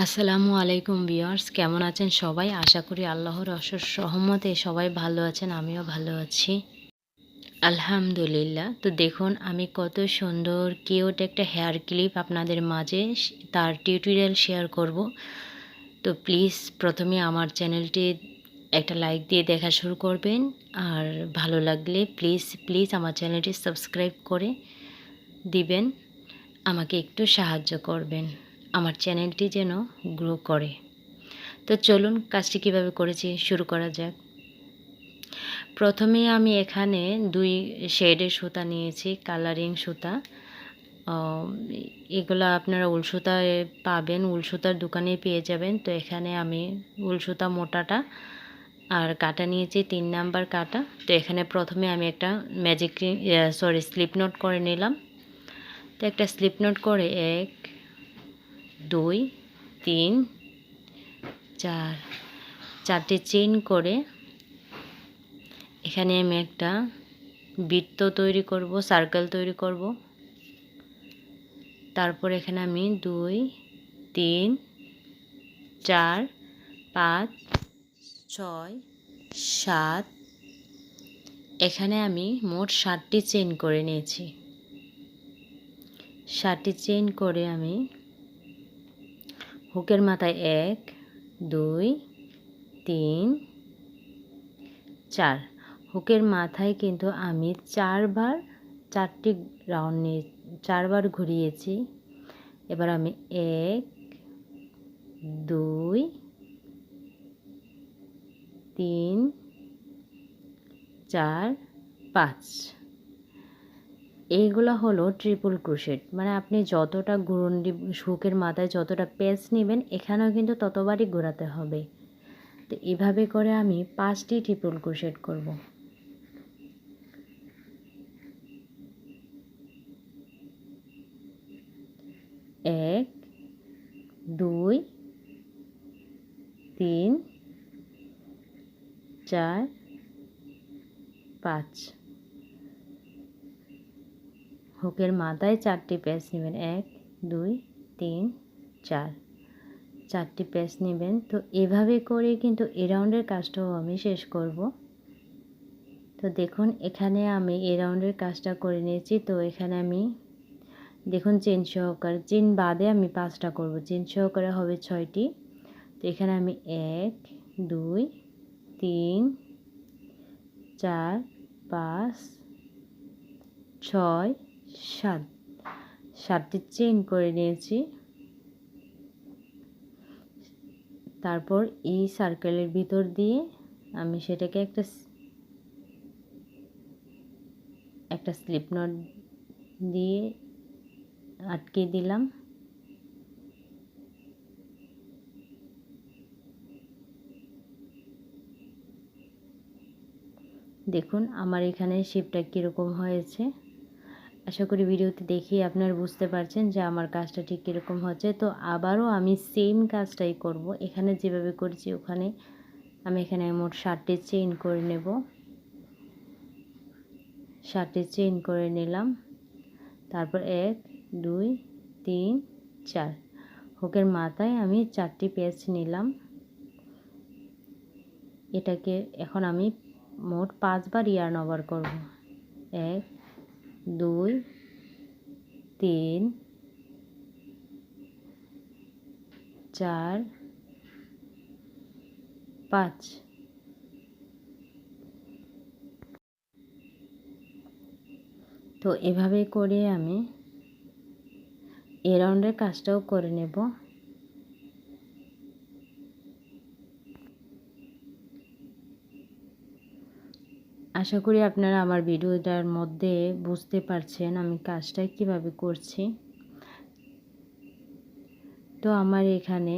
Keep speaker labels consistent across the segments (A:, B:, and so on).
A: আসসালামু আলাইকুম বিয়ার্স কেমন আছেন সবাই আশা করি আল্লাহর অসর সহমতে সবাই ভালো আছেন আমিও ভালো আছি আলহামদুলিল্লাহ তো দেখুন আমি কত সুন্দর কিউট একটা হেয়ার ক্লিপ আপনাদের মাঝে তার টিউটোরিয়াল শেয়ার করব তো প্লিজ প্রথমে আমার চ্যানেলটি একটা লাইক দিয়ে দেখা শুরু করবেন আর ভালো লাগলে প্লিজ প্লিজ আমার চ্যানেলটি সাবস্ক্রাইব করে দিবেন আমাকে একটু সাহায্য করবেন আমার চ্যানেলটি যেন গ্রো করে তো চলুন কাজটি কিভাবে করেছি শুরু করা যাক প্রথমে আমি এখানে দুই শেডের সুতা নিয়েছি কালারিং সুতা এগুলো আপনারা উল সুতা পাবেন উল সুতার দোকানে পেয়ে যাবেন তো এখানে আমি উল সুতা মোটাটা আর কাটা নিয়েছি তিন নাম্বার কাটা তো এখানে প্রথমে আমি একটা ম্যাজিক সরি স্লিপ নোট করে নিলাম তো একটা স্লিপ নোট করে এক দুই তিন চার চারটে চেইন করে এখানে আমি একটা বৃত্ত তৈরি করব সার্কেল তৈরি করব তারপর এখানে আমি দুই তিন চার পাঁচ ছয় সাত এখানে আমি মোট ষাটটি চেন করে নিয়েছি ষাটটি চেন করে আমি হুকের মাথায় এক দুই তিন চার হুকের মাথায় কিন্তু আমি চারবার চারটি রাউন্ড নিয়ে চারবার ঘুরিয়েছি এবার আমি এক দুই তিন চার পাঁচ এইগুলো হলো ট্রিপল ক্রুশেট মানে আপনি যতটা ঘুরন্ডি শুকের মাথায় যতটা পেস নেবেন এখানেও কিন্তু ততবারই ঘোরাতে হবে তো এভাবে করে আমি পাঁচটি ট্রিপল ক্রুশেট করব এক দুই তিন চার পাঁচ হুকের মাথায় চারটি প্যাচ নেবেন এক দুই তিন চার চারটি প্যাচ নেবেন তো এভাবে করে কিন্তু এ রাউন্ডের কাজটাও আমি শেষ করব তো দেখুন এখানে আমি এ রাউন্ডের কাজটা করে নিয়েছি তো এখানে আমি দেখুন চেন সহকারে চেন বাদে আমি পাঁচটা করব চেন সহকারে হবে ছয়টি তো এখানে আমি এক দুই তিন চার পাঁচ ছয় সাত সাতটি চেন করে নিয়েছি তারপর এই সার্কেলের ভিতর দিয়ে আমি সেটাকে একটা একটা স্লিপ নট দিয়ে আটকে দিলাম দেখুন আমার এখানে শিপটা কীরকম হয়েছে আশা করি ভিডিওতে দেখে আপনারা বুঝতে পারছেন যে আমার কাজটা ঠিক কীরকম হচ্ছে তো আবারও আমি সেম কাজটাই করব এখানে যেভাবে করছি ওখানে আমি এখানে মোট ষাটটি চেইন করে নেব ষাটটি চেইন করে নিলাম তারপর এক দুই তিন চার হুকের মাথায় আমি চারটি পেঁচ নিলাম এটাকে এখন আমি মোট পাঁচবার ইয়ার্ন ওভার করব এক দুই তিন চার পাঁচ তো এভাবে করে আমি এ রাউন্ডের কাজটাও করে নেব আশা করি আপনারা আমার ভিডিওটার মধ্যে বুঝতে পারছেন আমি কাজটা কিভাবে করছি তো আমার এখানে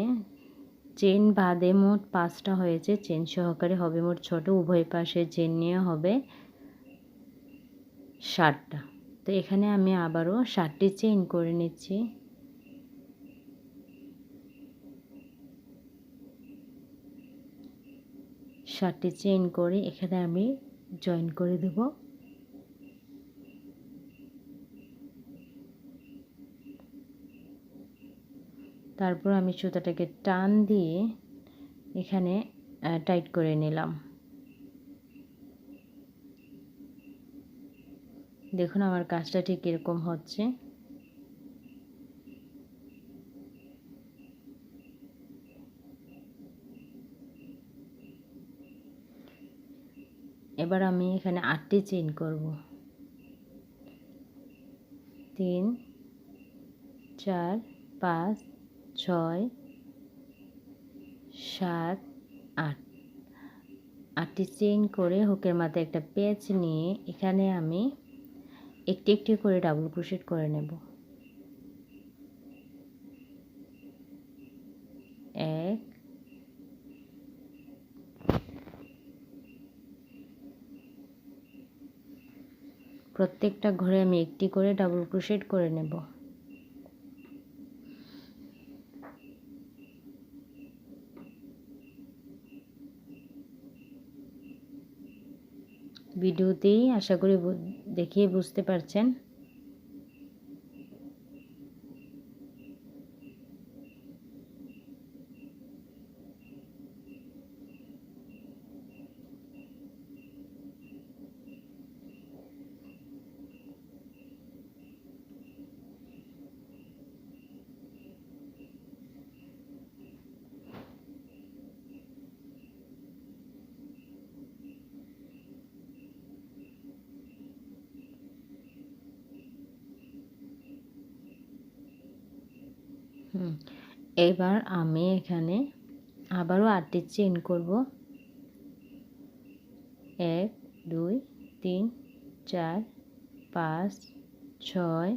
A: চেন বাদে মোট পাঁচটা হয়েছে চেন সহকারে হবে মোট ছোট উভয় পাশে চেন নিয়ে হবে ষাটটা তো এখানে আমি আবারও ষাটটি চেইন করে নিচ্ছি ষাটটি চেইন করে এখানে আমি জয়েন করে দেব তারপর আমি সুতাটাকে টান দিয়ে এখানে টাইট করে নিলাম দেখুন আমার কাজটা ঠিক এরকম হচ্ছে এবার আমি এখানে আটটি চেন করব তিন চার পাঁচ ছয় সাত আট আটটি চেন করে হুকের মাথায় একটা পেঁচ নিয়ে এখানে আমি একটি একটি করে ডাবল ক্রোশেট করে নেব প্রত্যেকটা ঘরে আমি একটি করে ডাবল ক্রোশেট করে নেব ভিডিওতেই আশা করি দেখিয়ে বুঝতে পারছেন এবার আমি এখানে আবারও আটটি চেন করব এক দুই তিন চার পাঁচ ছয়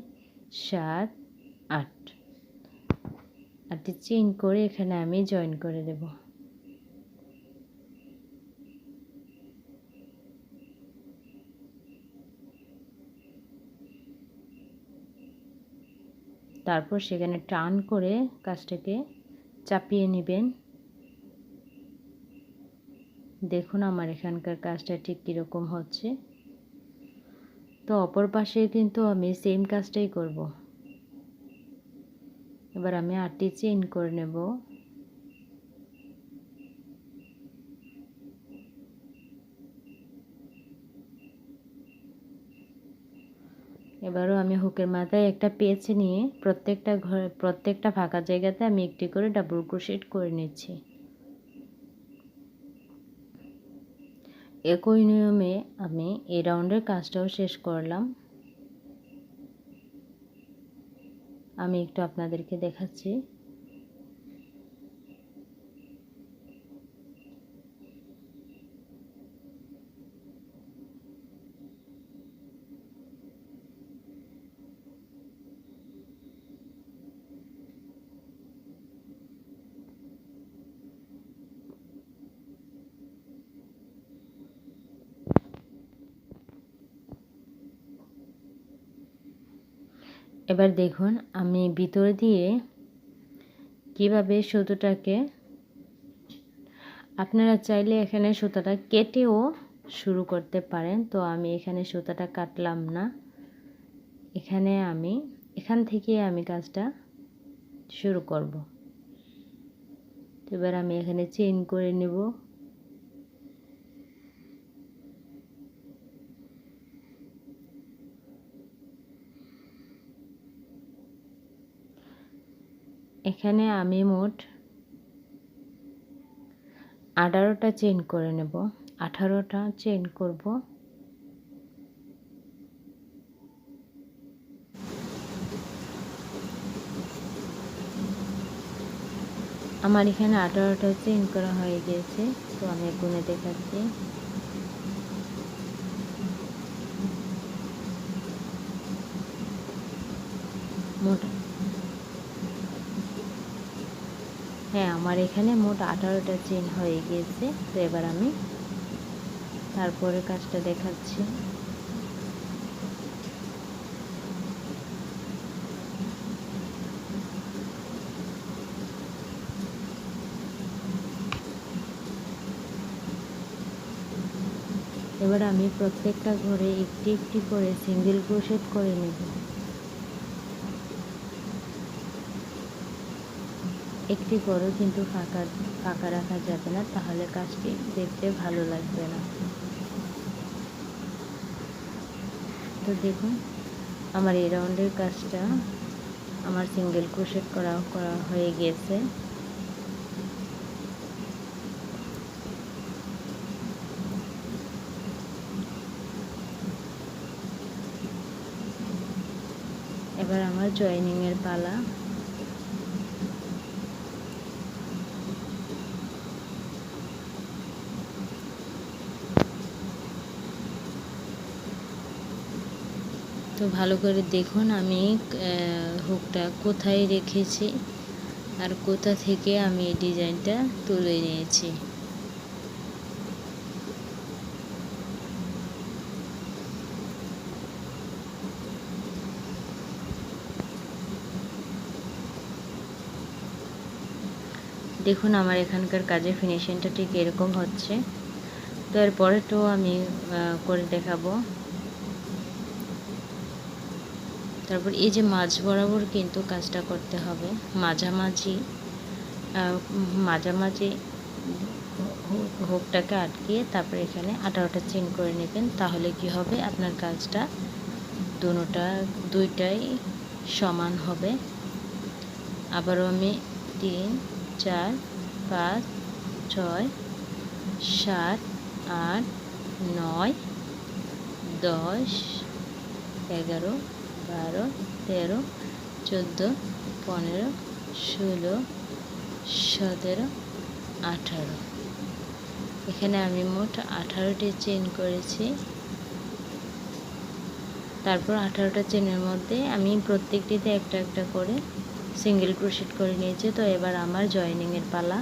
A: সাত আট আটটি চেন করে এখানে আমি জয়েন করে দেবো তারপর সেখানে টান করে কাজটাকে চাপিয়ে নেবেন দেখুন আমার এখানকার কাজটা ঠিক কীরকম হচ্ছে তো অপর পাশে কিন্তু আমি সেম কাজটাই করব এবার আমি আটটি চেন করে নেব এবারও আমি হুকের মাথায় একটা পেঁচ নিয়ে প্রত্যেকটা ঘর প্রত্যেকটা ফাঁকা জায়গাতে আমি একটি করে ডাবল ক্রোশেট করে নিচ্ছি একই নিয়মে আমি এই রাউন্ডের কাজটাও শেষ করলাম আমি একটু আপনাদেরকে দেখাচ্ছি এবার দেখুন আমি ভিতর দিয়ে কিভাবে সুতোটাকে আপনারা চাইলে এখানে সুতাটা কেটেও শুরু করতে পারেন তো আমি এখানে সুতাটা কাটলাম না এখানে আমি এখান থেকে আমি কাজটা শুরু করব এবার আমি এখানে চেইন করে নেব এখানে আমি মোট আঠারোটা চেন করে নেব আঠারোটা চেন করব আমার এখানে আঠারোটা চেন করা হয়ে গেছে তো আমি গুনে দেখাচ্ছি মোটা হ্যাঁ আমার এখানে মোট আঠারোটা চেন হয়ে গিয়েছে তো এবার আমি তারপরে কাজটা দেখাচ্ছি এবার আমি প্রত্যেকটা ঘরে একটি একটি করে সিঙ্গেল ক্রোশেট করে নেব একটি ঘরও কিন্তু ফাঁকা ফাঁকা রাখা যাবে না তাহলে কাজটি দেখতে ভালো লাগবে না তো দেখুন আমার এই রাউন্ডের কাজটা আমার সিঙ্গেল ক্রোশেট করা করা হয়ে গেছে এবার আমার জয়নিংয়ের পালা তো ভালো করে দেখুন আমি হুকটা কোথায় রেখেছি আর কোথা থেকে আমি এই ডিজাইনটা তুলে নিয়েছি দেখুন আমার এখানকার কাজের ফিনিশিংটা ঠিক এরকম হচ্ছে তো এরপরে তো আমি করে দেখাবো তারপর এই যে মাঝ বরাবর কিন্তু কাজটা করতে হবে মাঝামাঝি মাঝামাঝি হুকটাকে আটকিয়ে তারপর এখানে আঠারোটা চেন করে নেবেন তাহলে কি হবে আপনার কাজটা দুটা দুইটাই সমান হবে আবারও আমি তিন চার পাঁচ ছয় সাত আট নয় দশ এগারো বারো তেরো চোদ্দো পনেরো ষোলো সতেরো আঠারো এখানে আমি মোট আঠারোটি চেন করেছি তারপর আঠারোটা চেনের মধ্যে আমি প্রত্যেকটিতে একটা একটা করে সিঙ্গেল ক্রোশেট করে নিয়েছি তো এবার আমার জয়নিংয়ের পালা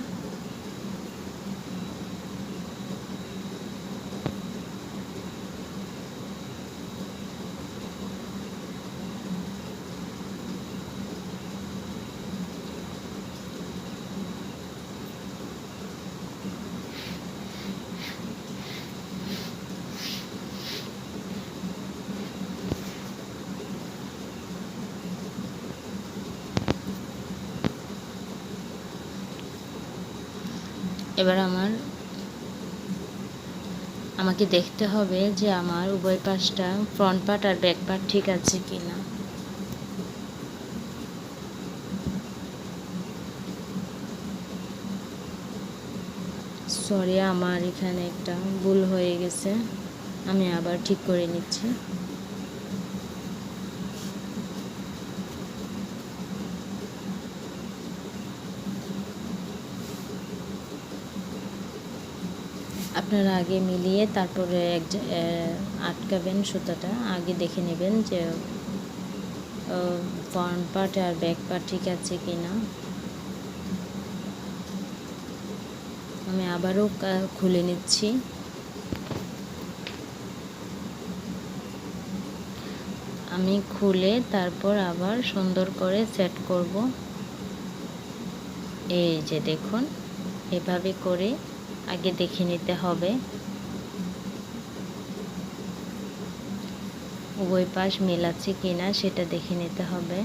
A: এবার আমার আমাকে দেখতে হবে যে আমার উভয় পাশটা ফ্রন্ট পার্ট আর ব্যাক পার্ট ঠিক আছে কি না সরি আমার এখানে একটা ভুল হয়ে গেছে আমি আবার ঠিক করে নিচ্ছি আপনারা আগে মিলিয়ে তারপরে এক আটকাবেন সুতাটা আগে দেখে নেবেন যে ফ্রন্ট পার্ট আর ব্যাক পার্ট ঠিক আছে কি না আমি আবারও খুলে নিচ্ছি আমি খুলে তারপর আবার সুন্দর করে সেট করব এই যে দেখুন এভাবে করে আগে দেখে নিতে হবে উভয় পাশ মেলাচ্ছে কিনা সেটা দেখে নিতে হবে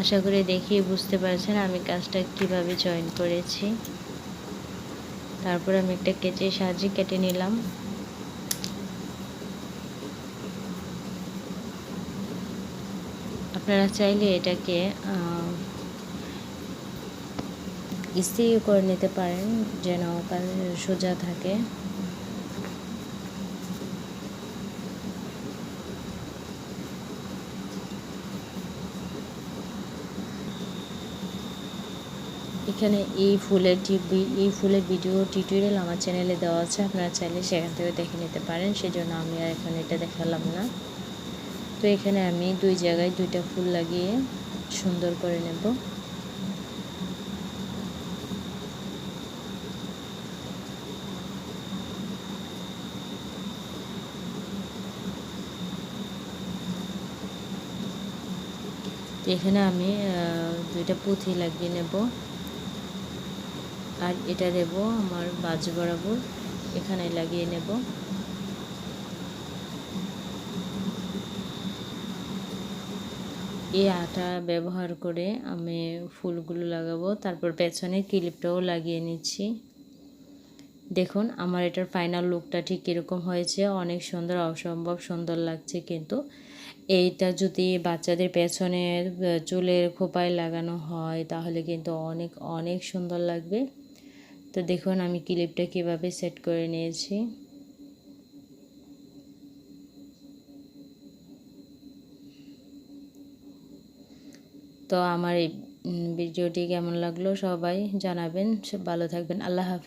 A: আশা করি দেখিয়ে বুঝতে পারছেন আমি কাজটা কিভাবে জয়েন করেছি তারপর আমি একটা কেচির সাহায্যে কেটে নিলাম আপনারা চাইলে এটাকে স্ত্রী করে নিতে পারেন যেন সোজা থাকে এখানে এই ফুলের এই ফুলের ভিডিও টিউটোরিয়াল আমার চ্যানেলে দেওয়া আছে আপনারা চাইলে সেখান থেকে দেখে নিতে পারেন সেজন্য আমি আর এখন এটা দেখালাম না তো এখানে আমি দুই জায়গায় দুইটা ফুল লাগিয়ে সুন্দর করে নেব এখানে আমি দুইটা পুঁথি লাগিয়ে নেব আর এটা দেব আমার বাজ বরাবর এখানে লাগিয়ে নেব এই আটা ব্যবহার করে আমি ফুলগুলো লাগাবো তারপর পেছনে ক্লিপটাও লাগিয়ে নিচ্ছি দেখুন আমার এটার ফাইনাল লুকটা ঠিক কীরকম হয়েছে অনেক সুন্দর অসম্ভব সুন্দর লাগছে কিন্তু এইটা যদি বাচ্চাদের পেছনের চুলের খোপায় লাগানো হয় তাহলে কিন্তু অনেক অনেক সুন্দর লাগবে তো দেখুন আমি ক্লিপটা কিভাবে সেট করে নিয়েছি তো আমার এই ভিডিওটি কেমন লাগলো সবাই জানাবেন ভালো থাকবেন আল্লাহ হাফিজ